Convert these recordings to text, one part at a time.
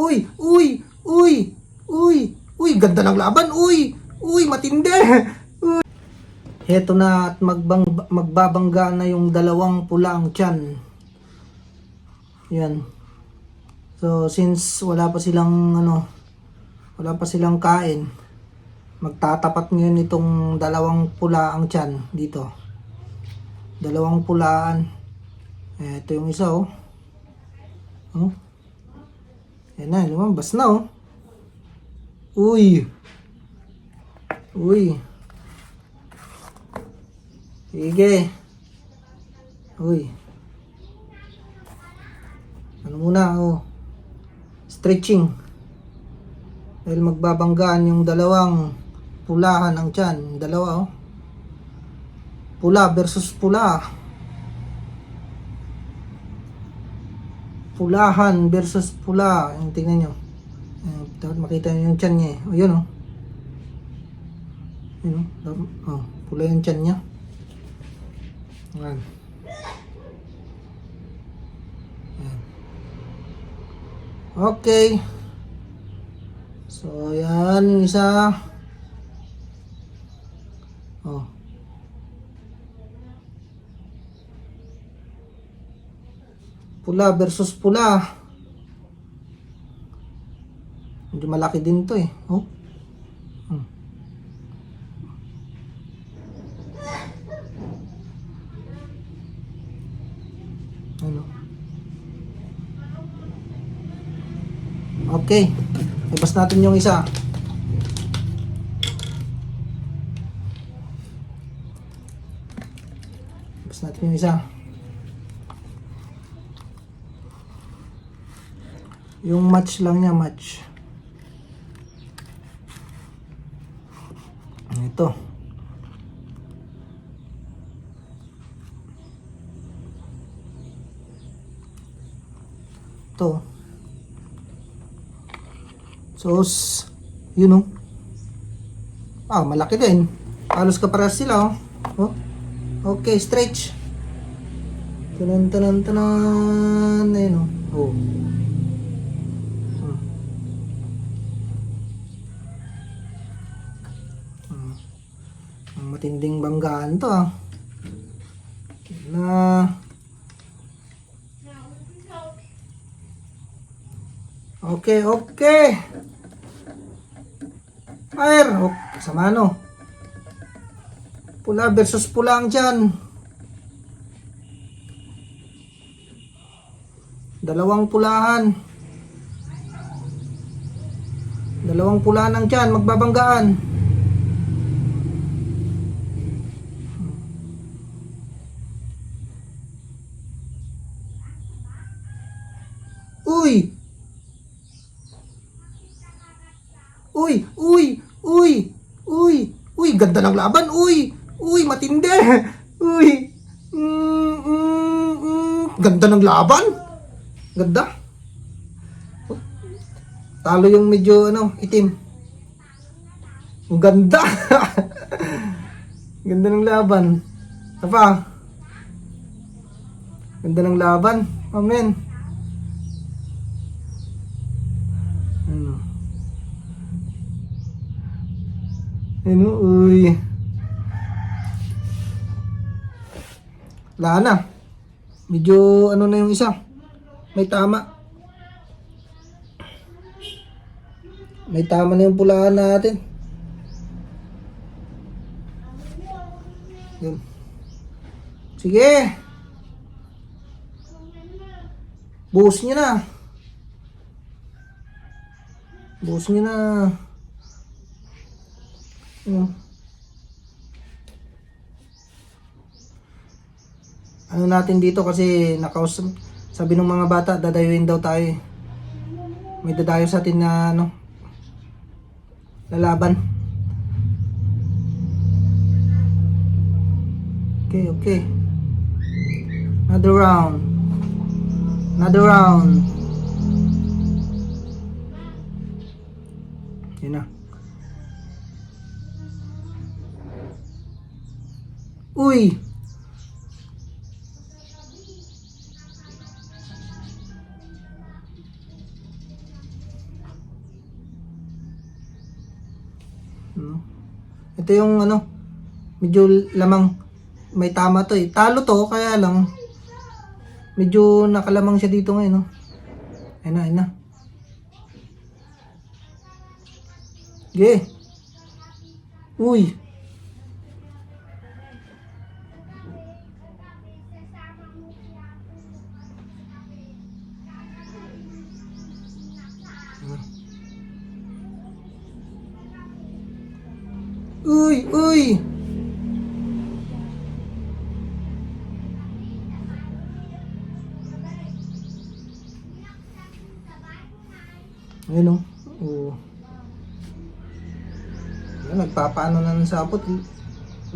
Uy, uy, uy, uy, uy, ganda ng laban, uy, uy, matindi. Uy. Heto na at magbang, magbabangga na yung dalawang pulang tiyan. Yan. So, since wala pa silang, ano, wala pa silang kain, magtatapat ngayon itong dalawang pula ang tiyan dito. Dalawang pulaan. Ito yung isa, oh. Oh. Yan na, lumabas na, oh. Uy. Uy. Sige. Uy. Ano muna, oh. Stretching. Dahil magbabanggaan yung dalawang pulahan ng tiyan. Dalawa, oh. Pula versus pula. Pulahan versus pula. Yung tingnan nyo. Eh, dapat makita nyo yung tiyan niya, eh. O, yun, oh. Yun, oh. Dapat- Oh, pula yung tiyan niya. Yan. Yan. Okay. So, yan yung isa. Oh. Pula versus pula. Medyo malaki din to eh. Oh. Hmm. Ano? Okay. Ibas natin yung isa. Ibas natin yung isa. Yung match lang niya, match. Ito. Ito. So, yun oh. Ah, malaki din. Halos kaparas sila oh. oh. Okay, stretch. Tanan, tanan, tanan. Ayun oh. Oh. Hmm. Hmm. Ang matinding banggaan to ah. Na Okay, okay. Fire. Oh, sama no. Pula versus pula ang dyan. Dalawang pulahan. Dalawang pulahan ang dyan. Magbabanggaan. Ganda ng laban, uy, uy, matindi, uy, mm, mm, mm, ganda ng laban, ganda. Talo yung medyo, ano, itim. Ganda. ganda ng laban. Ano pa? Ganda ng laban. Amen. Ano, uy. Wala na. Medyo ano na yung isa. May tama. May tama na yung pulaan natin. Yun. Sige. Buhos niyo na. Buhos niyo na. Ano? Ano natin dito kasi nakaus sabi ng mga bata dadayuin daw tayo. eh. May dadayo sa atin na ano lalaban. Okay, okay. Another round. Another round. Yun na. Uy! Ano? Ito yung ano, medyo lamang may tama to eh. Talo to, kaya lang medyo nakalamang siya dito ngayon. No? Ayun na, ayun na. Ge! Uy! Uy, uy. Ayun o. Oo. Ayun, nagpapaano na ng sapot.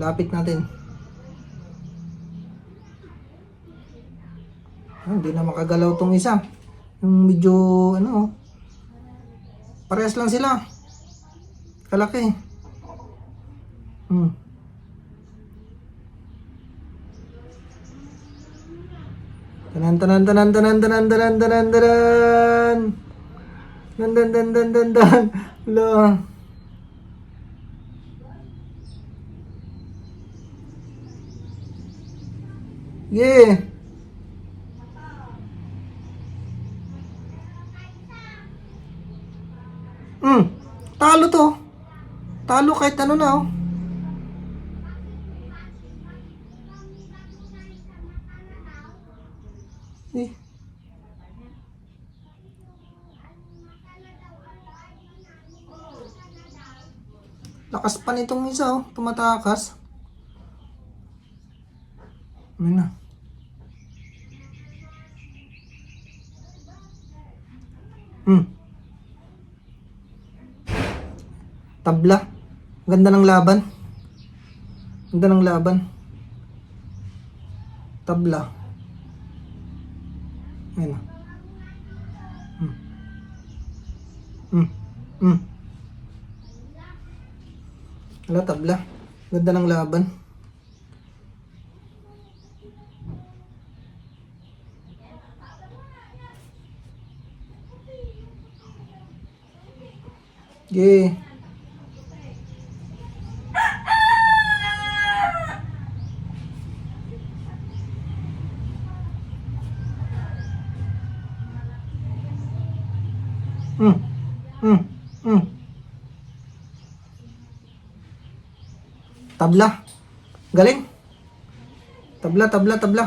Lapit natin. Ah, hindi na makagalaw tong isa. Yung medyo, ano, oh. parehas lang sila. Kalaki. Hmm. Tanan tanan tanan tanan tanan tanan tanan tanan. Dan dan dan dan dan dan. Lo. Yeah. Hmm. Talo to. Talo kahit ano na oh. Eh. Lakas pa nitong isa oh, tumatakas. Ayun na. Hmm. Tabla. Ganda ng laban. Ganda ng laban. Tabla. Ayun na. Hmm. Hmm. Hmm. Wala, tabla. Ganda ng laban. Yay. Hmm. Hmm. Hmm. Tabla. Galing. Tabla, tabla, tabla.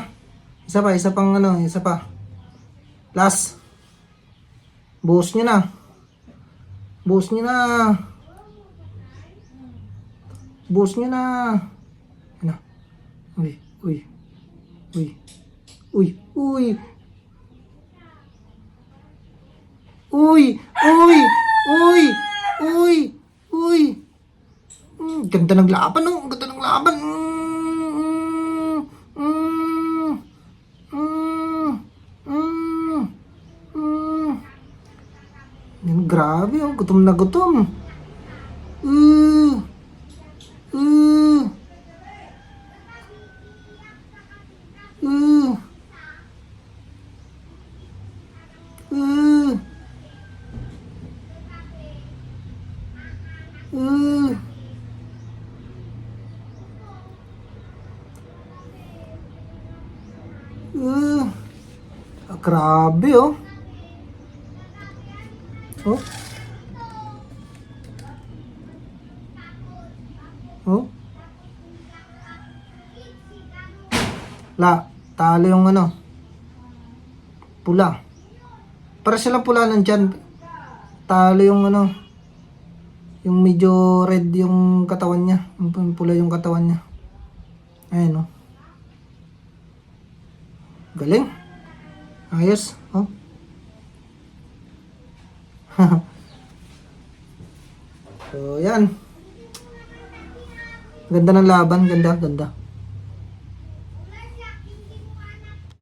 Isa pa, isa pang ano, isa pa. Last. Buhos nyo na. Buhos nyo na. Buhos nyo na. Ano? Uy, uy. Uy. Uy, uy. Uy, uy, uy, uy, uy. Mm, ganda ng laban, no? Ganda ng laban. Mm, mm, mm, mm, mm. Yan, grabe, oh. Gutom na gutom. Uh, uh, uh, uh, uh. Uh, ah, grabe oh. Oh. Oh. La, talo yung ano. Pula. Para silang pula nandyan. Talo yung ano. Yung medyo red yung katawan niya. Yung pula yung katawan niya. Ayan oh. Galing. Ayos. Oh. so, yan. Ganda ng laban. Ganda, ganda.